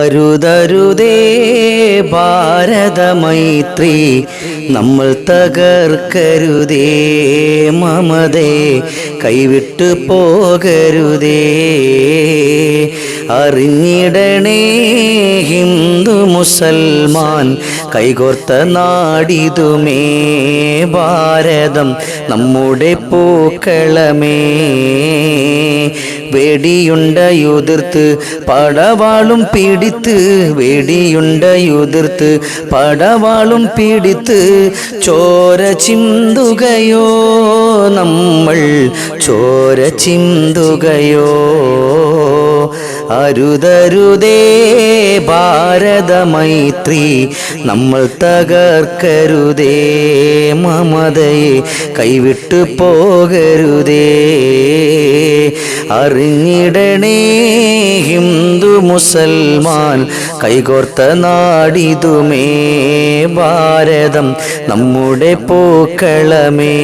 അരുതരുതേ ഭാരതമൈത്രി നമ്മൾ തകർക്കരുതേ മമതേ കൈവിട്ടു പോകരുതേ. അറിഞ്ഞിടണേ ഹിന്ദു മുസൽമാൻ കൈകോർത്ത നാടിതുമേ ഭാരതം നമ്മുടെ പൂക്കളമേ. വെടിയുണ്ടയുതിർത്ത് പടവാളും പീഡിത്ത് വേടിയുണ്ട യുതിർത്ത് പടവാളും പീഡിത്ത് ചോര ചിന്തുകയോ നമ്മൾ ചോര ചിന്തുകയോ അരുതരുതേ ഭാരതമൈത്രി നമ്മൾ തകർക്കരുതേ മമതയെ കൈവിട്ടു പോകരുതേ അറിഞ്ഞിടണേ ഹിന്ദു മുസൽമാൻ. കൈകോർത്ത നാടിതുമേ ഭാരതം നമ്മുടെ പൂക്കളമേ.